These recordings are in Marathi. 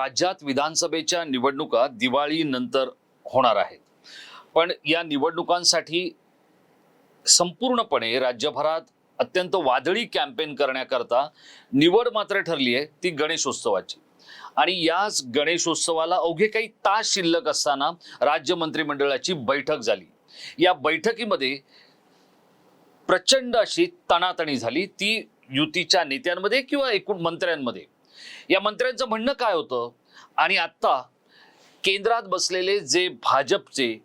राज्यात विधानसभेच्या निवडणुका दिवाळीनंतर होणार आहेत. पण या निवडणुकांसाठी संपूर्णपणे राज्यभरात अत्यंत वादळी कॅम्पेन करण्याकरता निवड मात्र ठरली आहे ती गणेशोत्सवाची. आणि याच गणेशोत्सवाला अवघे काही तास शिल्लक असताना राज्य मंत्रिमंडळाची बैठक झाली. या बैठकीमध्ये प्रचंड अशी तणातणी झाली. ती युतीच्या नेत्यांमध्ये किंवा एकूण मंत्र्यांमध्ये या मंत्र्यांचं म्हणणं काय होतं? आणि आत्ता केंद्रात बसलेले जे भाजपचे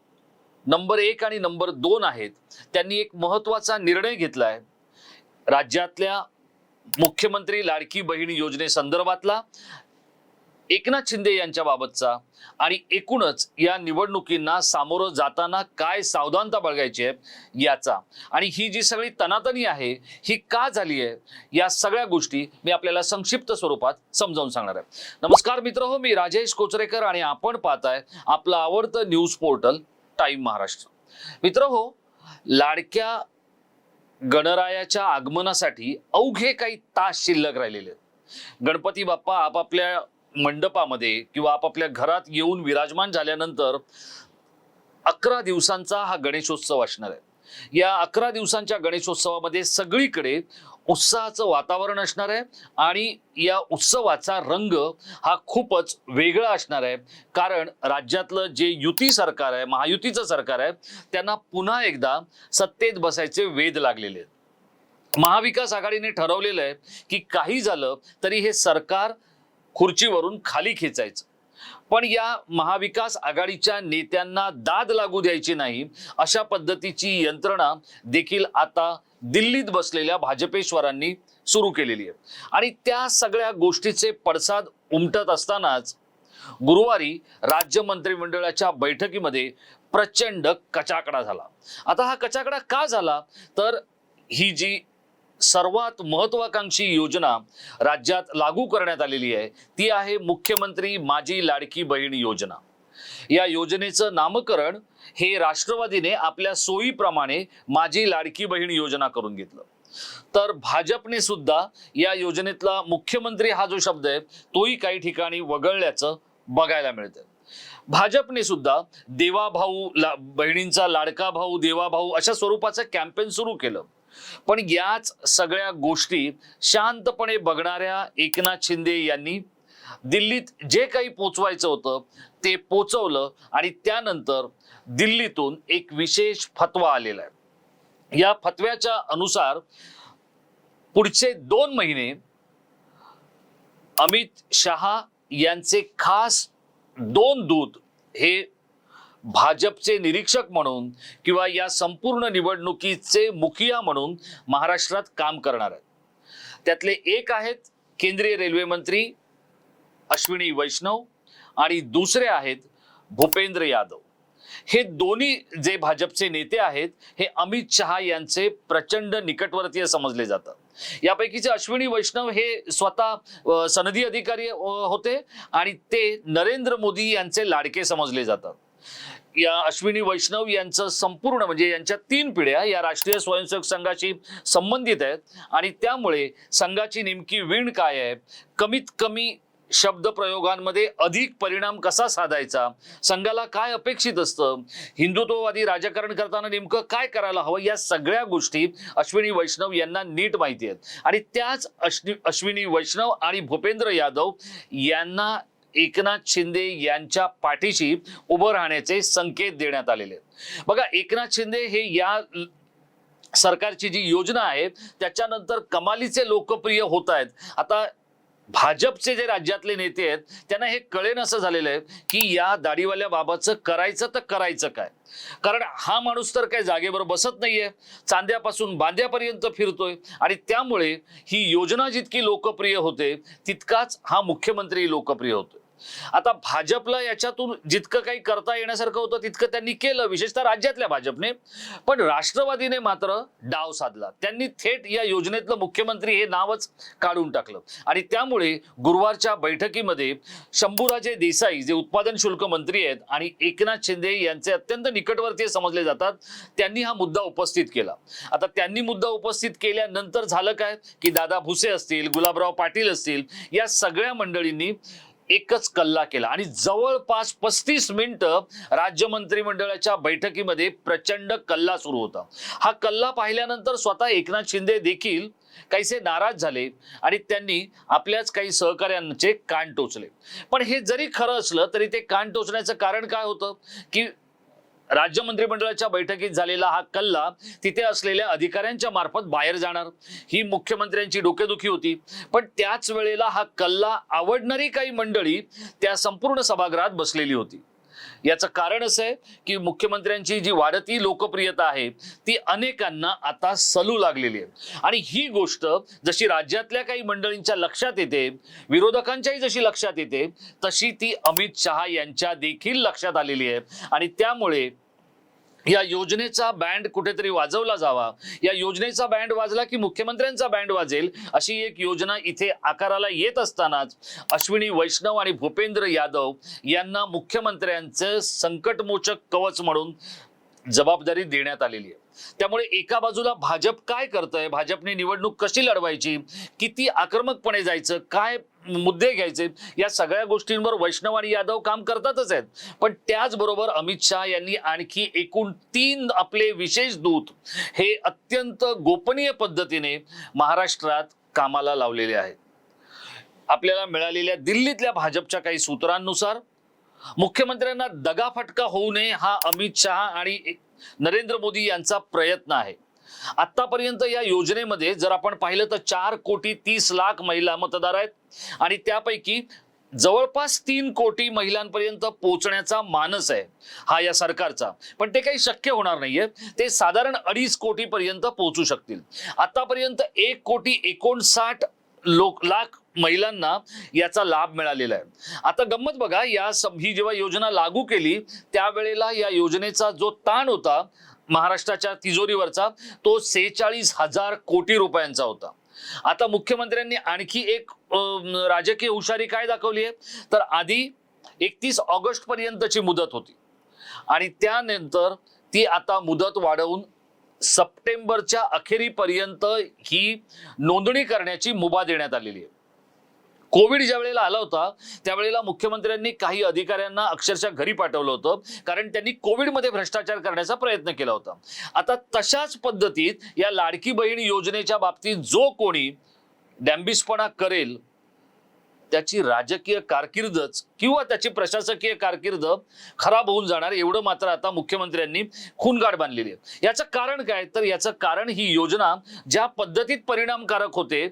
नंबर एक आणि नंबर दोन आहेत त्यांनी एक महत्त्वाचा निर्णय घेतलाय. राज्यातल्या मुख्यमंत्री लाडकी बहीण योजनेसंदर्भातला एकनाथ शिंदे यांच्या बाबतचा आणि एकूणच या निवडणुकींना सामोरं जाताना काय सावधानता बाळगायची आहे याचा. आणि ही जी सगळी तनातनी आहे ही का झाली आहे या सगळ्या गोष्टी मी आपल्याला संक्षिप्त स्वरूपात समजावून सांगणार आहे. नमस्कार मित्र हो मी राजेश कोचरेकर आणि आपण पाहताय आपलं आवडतं न्यूज पोर्टल टाईम महाराष्ट्र. मित्र हो लाडक्या गणरायाच्या आगमनासाठी अवघे काही तास शिल्लक राहिलेले आहेत. गणपती बाप्पा आपापल्या मंडपामध्ये किंवा आपापल्या घरात येऊन विराजमान झाल्यानंतर अकरा दिवसांचा हा गणेशोत्सव असणार आहे. या अकरा दिवसांच्या गणेशोत्सवामध्ये सगळीकडे उत्साहाचं वातावरण असणार आहे आणि या उत्सवाचा रंग हा खूपच वेगळा असणार आहे. कारण राज्यातलं जे युती सरकार आहे महायुतीचं सरकार आहे त्यांना पुन्हा एकदा सत्तेत बसायचे वेध लागलेले आहेत. महाविकास आघाडीने ठरवलेलं आहे की काही झालं तरी हे सरकार खुर्चीवरून खाली खेचायचं. पण या महाविकास आघाडीच्या नेत्यांना दाद लागू द्यायची नाही अशा पद्धतीची यंत्रणा देखील आता दिल्लीत बसलेल्या भाजपेश्वरांनी सुरू केलेली आहे. आणि त्या सगळ्या गोष्टीचे पडसाद उमटत असतानाच गुरुवारी राज्य मंत्रिमंडळाच्या बैठकीमध्ये प्रचंड कचाकडा झाला. आता हा कचाकडा का झाला? तर ही जी सर्वात महत्वाकांक्षी योजना राज्यात लागू करण्यात आलेली आहे. ती आहे मुख्यमंत्री माझी लाडकी बहीण योजना. या योजनेचं नामकरण हे राष्ट्रवादीने आपल्या सोयीप्रमाणे माझी लाडकी बहीण योजना करून घेतलं. तर भाजपने सुद्धा या योजनेतला मुख्यमंत्री हा जो शब्द आहे तोही काही ठिकाणी वगळल्याचं बघायला मिळतं भाजपने सुद्धा देवाभाऊ ला बहिणींचा लाडका भाऊ देवाभाऊ अशा स्वरूपाचं कॅम्पेन सुरू केलं. पण याच सगळ्या गोष्टी शांतपणे बघणाऱ्या एकनाथ शिंदे यांनी दिल्लीत जे काही पोचवायचं होतं ते पोचवलं आणि त्यानंतर दिल्लीतून एक विशेष फतवा आलेला आहे. या फतव्याच्या अनुसार पुढचे दोन महिने अमित शहा यांचे खास दोन दूत हे भाजपचे निरीक्षक म्हणून किंवा या संपूर्ण निवडणुकीचे मुखिया म्हणून महाराष्ट्रात काम करणार आहेत. त्यातले एक आहेत केंद्रीय रेल्वे मंत्री अश्विनी वैष्णव आणि दुसरे आहेत भूपेंद्र यादव. हे दोन्ही जे भाजपचे नेते आहेत हे अमित शहा यांचे प्रचंड निकटवर्तीय समजले जातात. यापैकीचे अश्विनी वैष्णव हे स्वतः सनदी अधिकारी होते आणि ते नरेंद्र मोदी यांचे लाडके समजले जातात. या अश्विनी वैष्णव यांचं संपूर्ण म्हणजे यांच्या तीन पिढ्या या राष्ट्रीय स्वयंसेवक संघाशी संबंधित आहेत. आणि त्यामुळे संघाची नेमकी वीण काय आहे? कमीत कमी शब्द प्रयोगांमध्ये अधिक परिणाम कसा साधायचा? संघाला काय अपेक्षित असतं? हिंदुत्ववादी राजकारण करताना नेमकं काय करायला हवं? या सगळ्या गोष्टी अश्विनी वैष्णव यांना नीट माहिती आहेत. आणि त्याच अश्वि अश्विनी वैष्णव आणि भूपेंद्र यादव यांना एकनाथ शिंदे यांच्या पाठीशी उभं राहण्याचे संकेत देण्यात आलेले आहेत. बघा एकनाथ शिंदे हे या सरकारची जी योजना आहे त्याच्यानंतर कमालीचे लोकप्रिय होत आहेत. आता भाजपचे जे राज्यातले नेते आहेत त्यांना हे कळेन असं झालेलं आहे की या दाढीवाल्या बाबाचं करायचं तर करायचं काय? कारण हा माणूस तर काही जागेवर बसत नाहीये. चांद्यापासून बांद्यापर्यंत फिरतोय आणि त्यामुळे ही योजना जितकी लोकप्रिय होते तितकाच हा मुख्यमंत्री लोकप्रिय होतोय. आता भाजपला याच्यातून जितकं काही करता येण्यासारखं होतं तितकं त्यांनी केलं विशेषतः राज्यातल्या भाजपने. पण राष्ट्रवादीने मात्र डाव साधला. त्यांनी थेट या योजनेतलं मुख्यमंत्री हे नावच काढून टाकलं. आणि त्यामुळे गुरुवारच्या बैठकीमध्ये शंभूराजे देसाई जे उत्पादन शुल्क मंत्री आहेत आणि एकनाथ शिंदे यांचे अत्यंत निकटवर्तीय समजले जातात त्यांनी हा मुद्दा उपस्थित केला. आता त्यांनी मुद्दा उपस्थित केल्यानंतर झालं काय? की दादा भुसे असतील गुलाबराव पाटील असतील या सगळ्या मंडळींनी एकच कल्ला केला. आणि जवळपास पस्तीस मिनिटं राज्य मंत्रिमंडळाच्या बैठकीमध्ये प्रचंड कल्ला सुरू होता. हा कल्ला पाहिल्यानंतर स्वतः एकनाथ शिंदे देखील काहीसे नाराज झाले आणि त्यांनी आपल्याच काही सहकार्यांचे कान टोचले. पण हे जरी खरं असलं तरी ते कान टोचण्याचं कारण काय होतं? की राज्य मंत्रिमंडळाच्या बैठकीत झालेला हा कल्ला तिथे असलेल्या अधिकाऱ्यांच्या मार्फत बाहेर जाणार. ही मुख्यमंत्र्यांची डोकेदुखी होती. पण त्याच वेळेला हा कल्ला आवडणारी काही मंडळी त्या संपूर्ण सभागृहात बसलेली होती. याचं कारण असं आहे की मुख्यमंत्र्यांची जी वाढती लोकप्रियता आहे ती अनेकांना आता सलू लागलेली आहे. आणि ही गोष्ट जशी राज्यातल्या काही मंडळींच्या लक्षात येते विरोधकांच्याही जशी लक्षात येते तशी ती अमित शहा यांच्या देखील लक्षात आलेली आहे. आणि त्यामुळे या योजनेचा बँड कुठेतरी वाजवला जावा. या योजनेचा बँड वाजला की मुख्यमंत्र्यांचा बँड वाजेल अशी एक योजना इथे आकाराला येत असतानाच अश्विनी वैष्णव आणि भूपेंद्र यादव यांना मुख्यमंत्र्यांचं संकटमोचक कवच म्हणून जबाबदारी देण्यात आलेली आहे. त्यामुळे एका बाजूला भाजप काय करतंय? भाजपने निवडणूक कशी लढवायची? किती आक्रमकपणे जायचं? काय मुद्दे घ्यायचे? या सगळ्या गोष्टींवर वैष्णव आणि यादव काम करतातच आहेत. पण त्याचबरोबर अमित शहा यांनी आणखी एकूण तीन आपले विशेष दूत हे अत्यंत गोपनीय पद्धतीने महाराष्ट्रात कामाला लावलेले आहेत. आपल्याला मिळालेल्या दिल्लीतल्या भाजपच्या काही सूत्रांनुसार मुख्यमंत्र्यांना दगाफटका होऊ नये हा अमित शहा आणि नरेंद्र मोदी यांचा प्रयत्न आहे. आतापर्यंत या योजनेमध्ये जर आपण पाहिलं तर चार कोटी तीस लाख महिला मतदार आहेत आणि त्यापैकी जवळपास तीन कोटी महिलांपर्यंत पोहोचण्याचा मानस आहे हा या सरकारचा. पण ते काही शक्य होणार नाहीये. ते साधारण अडीच कोटी पर्यंत पोहोचू शकतील. आतापर्यंत एक कोटी एकोणसाठ लोक लाख महिलांना याचा लाभ मिळालेला आहे. आता गंमत बघा या ही जेव्हा योजना लागू केली त्यावेळेला या योजनेचा जो ताण होता महाराष्ट्राच्या तिजोरीवरचा तो सेहेचाळीस हजार कोटी रुपयांचा होता. आता मुख्यमंत्र्यांनी आणखी एक राजकीय हुशारी काय दाखवली आहे? तर आधी एकतीस ऑगस्ट पर्यंतची मुदत होती. आणि त्यानंतर ती आता मुदत वाढवून सप्टेंबरच्या अखेरीपर्यंत ही नोंदणी करण्याची मुभा देण्यात आलेली आहे. कोविड ज्या वेळेला आला होता त्यावेळेला मुख्यमंत्र्यांनी काही अधिकाऱ्यांना अक्षरशः घरी पाठवलं होतं कारण त्यांनी कोविडमध्ये भ्रष्टाचार करण्याचा प्रयत्न केला होता. आता तशाच पद्धतीत या लाडकी बहीण योजनेच्या बाबतीत जो कोणी डॅम्बिसपणा करेल त्याची राजकीय कारकीर्दच किंवा त्याची प्रशासकीय कारकीर्द खराब होऊन जाणार एवढं मात्र आता मुख्यमंत्र्यांनी खूनगाठ बांधलेली आहे. याचं कारण काय? तर याचं कारण ही योजना ज्या पद्धतीत परिणामकारक होते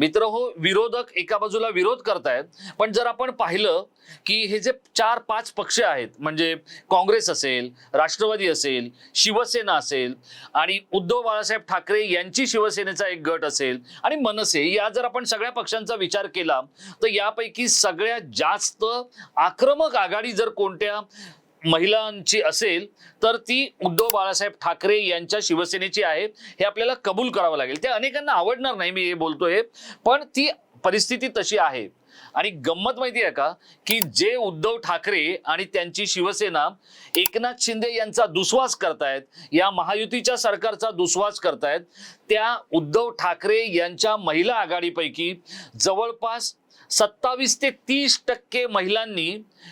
मित्र हो विरोधक एका बाजूला विरोध करतायत पण जर आपण पाहिलं की हे जे चार पाच पक्ष आहेत म्हणजे काँग्रेस असेल राष्ट्रवादी असेल शिवसेना असेल आणि उद्धव बाळासाहेब ठाकरे यांची शिवसेनेचा एक गट असेल आणि मनसे या जर आपण सगळ्या पक्षांचा विचार केला तर यापैकी सगळ्यात जास्त आक्रमक आघाडी जर कोणत्या महिलांची असेल तर ती उद्धव बाळासाहेब ठाकरे यांच्या शिवसेनेची आहे हे आपल्याला कबूल करावं लागेल. ते अनेकांना आवडणार नाही मी हे बोलतोय. पण ती परिस्थिती तशी आहे. आणि गंमत माहिती आहे का? की जे उद्धव ठाकरे आणि त्यांची शिवसेना एकनाथ शिंदे यांचा दुस्वास करतायत या महायुतीच्या सरकारचा दुस्वास करतायत त्या उद्धव ठाकरे यांच्या महिला आघाडीपैकी जवळपास सत्तावीस ते तीस टक्के महिलांनी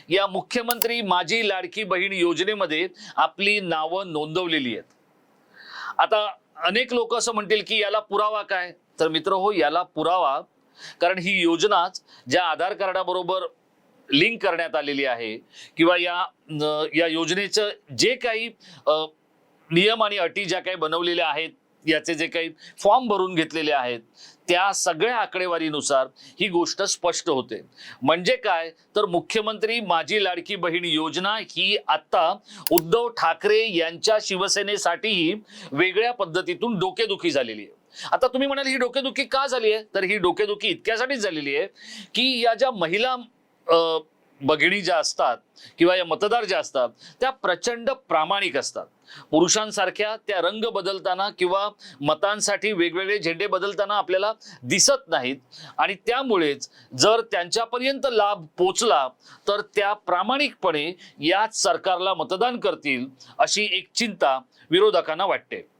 या मुख्यमंत्री माझी लाडकी बहीण योजनेमध्ये आपली नावं नोंदवलेली आहेत. आता अनेक लोक असं म्हणतील की याला पुरावा काय? तर मित्र हो याला पुरावा कारण ही योजनाच ज्या आधार कार्डाबरोबर लिंक करण्यात आलेली आहे किंवा या न- या योजनेचं जे काही नियम आणि अटी ज्या काही बनवलेल्या आहेत याचे जे काही फॉर्म भरून घेतलेले आहेत त्या सगळ्या आकडेवारीनुसार ही गोष्ट स्पष्ट होते. म्हणजे काय? तर मुख्यमंत्री माझी लाडकी बहीण योजना ही आता उद्धव ठाकरे यांच्या शिवसेनेसाठीही वेगळ्या पद्धतीतून डोकेदुखी झालेली आहे. आता तुम्ही म्हणाल ही डोकेदुखी का झाली आहे? तर ही डोकेदुखी इतक्यासाठीच झालेली आहे की या ज्या महिला भगिणी ज्या असतात किंवा या मतदार ज्या असतात त्या प्रचंड प्रामाणिक असतात. पुरुषांसारख्या त्या रंग बदलताना किंवा मतांसाठी वेगवेगळे झेंडे बदलताना आपल्याला दिसत नाहीत. आणि त्यामुळेच जर त्यांच्यापर्यंत लाभ पोचला तर त्या प्रामाणिकपणे याच सरकारला मतदान करतील अशी एक चिंता विरोधकांना वाटते.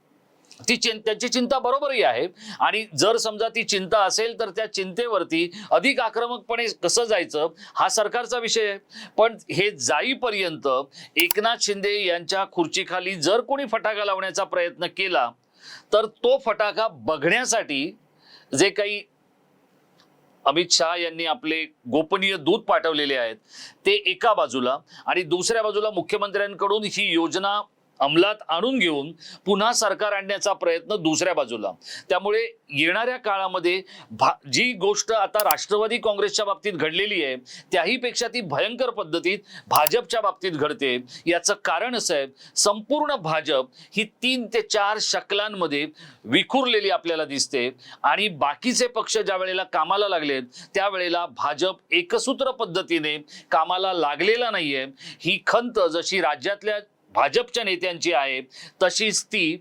ती चिं त्याची चिंता बरोबरही आहे. आणि जर समजा ती चिंता असेल तर त्या चिंतेवरती अधिक आक्रमकपणे कसं जायचं हा सरकारचा विषय आहे. पण हे जाईपर्यंत एकनाथ शिंदे यांच्या खुर्चीखाली जर कोणी फटाका लावण्याचा प्रयत्न केला तर तो फटाका बघण्यासाठी जे काही अमित शहा यांनी आपले गोपनीय दूत पाठवलेले आहेत ते एका बाजूला आणि दुसऱ्या बाजूला मुख्यमंत्र्यांकडून ही योजना अंमलात आणून घेऊन पुन्हा सरकार आणण्याचा प्रयत्न दुसऱ्या बाजूला. त्यामुळे येणाऱ्या काळामध्ये भा जी गोष्ट आता राष्ट्रवादी काँग्रेसच्या बाबतीत घडलेली आहे त्याहीपेक्षा ती भयंकर पद्धतीत भाजपच्या बाबतीत घडते. याचं कारण असं आहे संपूर्ण भाजप ही तीन ते चार शकलांमध्ये विखुरलेली आपल्याला दिसते आणि बाकीचे पक्ष ज्या वेळेला कामाला लागलेत त्यावेळेला भाजप एकसूत्र पद्धतीने कामाला लागलेला नाहीये. ही खंत जशी राज्यातल्या भाजपच्या नेत्यांची आहे तशीच ती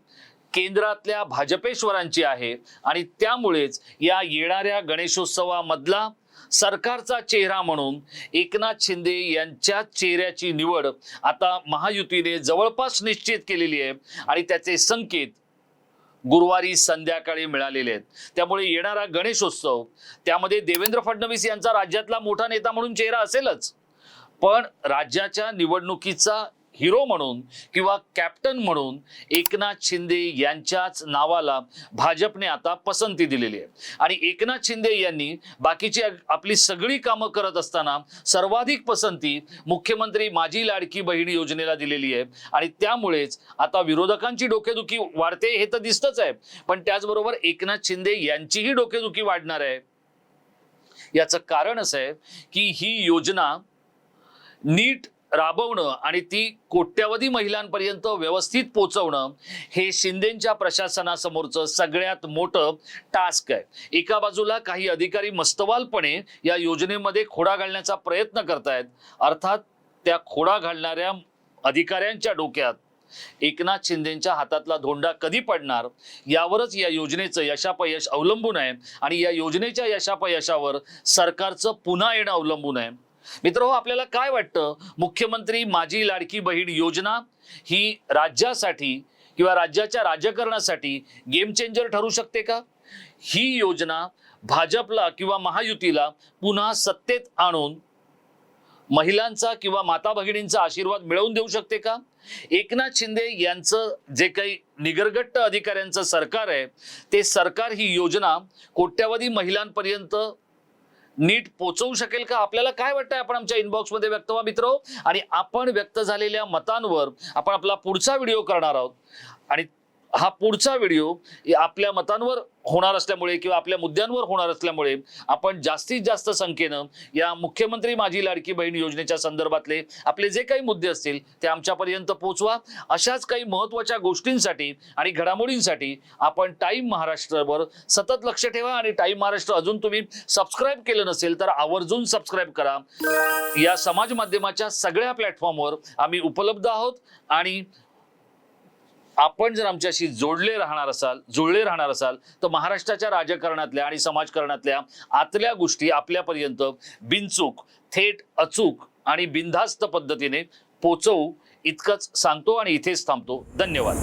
केंद्रातल्या भाजपेश्वरांची आहे. आणि त्यामुळेच या येणाऱ्या गणेशोत्सवामधला सरकारचा चेहरा म्हणून एकनाथ शिंदे यांच्या चेहऱ्याची निवड आता महायुतीने जवळपास निश्चित केलेली आहे. आणि त्याचे संकेत गुरुवारी संध्याकाळी मिळालेले आहेत. त्यामुळे येणारा गणेशोत्सव त्यामध्ये देवेंद्र फडणवीस यांचा राज्यातला मोठा नेता म्हणून चेहरा असेलच. पण राज्याच्या निवडणुकीचा हिरो म्हणून किंवा कॅप्टन म्हणून एकनाथ शिंदे यांच्याच नावाला भाजपने आता पसंती दिलेली आहे. आणि एकनाथ शिंदे यांनी बाकीची आपली सगळी कामं करत असताना सर्वाधिक पसंती मुख्यमंत्री माझी लाडकी बहीण योजनेला दिलेली आहे. आणि त्यामुळेच आता विरोधकांची डोकेदुखी वाढते हे तर दिसतच आहे. पण त्याचबरोबर एकनाथ शिंदे यांचीही डोकेदुखी वाढणार आहे. याचं कारण असं आहे की ही योजना नीट राबवणं आणि ती कोट्यवधी महिलांपर्यंत व्यवस्थित पोचवणं हे शिंदेच्या प्रशासनासमोरचं सगळ्यात मोठं टास्क आहे. एका बाजूला काही अधिकारी मस्तवालपणे या योजनेमध्ये खोडा घालण्याचा प्रयत्न करतायत. अर्थात त्या खोडा घालणाऱ्या अधिकाऱ्यांच्या डोक्यात एकनाथ शिंदेच्या हातातला धोंडा कधी पडणार? यावरच या योजनेचं यशापयश अवलंबून आहे आणि या योजनेच्या यशापयशावर सरकारचं पुन्हा येणं अवलंबून आहे. मित्र हो, आपल्याला काय वाटतं? मुख्यमंत्री माझी लाडकी बहीण योजना ही राज्यासाठी किंवा राज्याच्या राजकारणासाठी गेम चेंजर ठरू शकते का? ही योजना भाजपला किंवा महायुतीला पुन्हा सत्तेत आणून महिलांचा किंवा माता भगिनींचा आशीर्वाद मिळवून देऊ शकते का? एकनाथ शिंदे यांचं जे काही निगरगट्ट अधिकाऱ्यांचं सरकार आहे ते सरकार ही योजना कोट्यावधी महिलांपर्यंत नीट पोचवू शकेल का? आपल्याला काय वाटतंय आपण आमच्या इनबॉक्समध्ये व्यक्त व्हा मित्र? आणि आपण व्यक्त झालेल्या मतांवर आपण आपला पुढचा व्हिडिओ करणार आहोत. आणि हा पुढचा व्हिडिओ आपल्या मतांवर होणार असल्यामुळे किंवा आपल्या मुद्द्यांवर होणार असल्यामुळे आपण जास्तीत जास्त संख्येनं या मुख्यमंत्री माझी लाडकी बहीण योजनेच्या संदर्भातले आपले जे काही मुद्दे असतील ते आमच्यापर्यंत पोहोचवा. अशाच काही महत्त्वाच्या गोष्टींसाठी आणि घडामोडींसाठी आपण टाईम महाराष्ट्रवर सतत लक्ष ठेवा आणि टाईम महाराष्ट्र अजून तुम्ही सबस्क्राईब केलं नसेल तर आवर्जून सबस्क्राईब करा. या समाज माध्यमाच्या सगळ्या प्लॅटफॉर्मवर आम्ही उपलब्ध आहोत आणि आपण जर आमच्याशी जोडले राहणार असाल जुळले राहणार असाल तर महाराष्ट्राच्या राजकारणातल्या आणि समाजकारणातल्या आतल्या गोष्टी आपल्यापर्यंत बिनचूक थेट अचूक आणि बिनधास्त पद्धतीने पोचवू इतकंच सांगतो आणि इथेच थांबतो. धन्यवाद.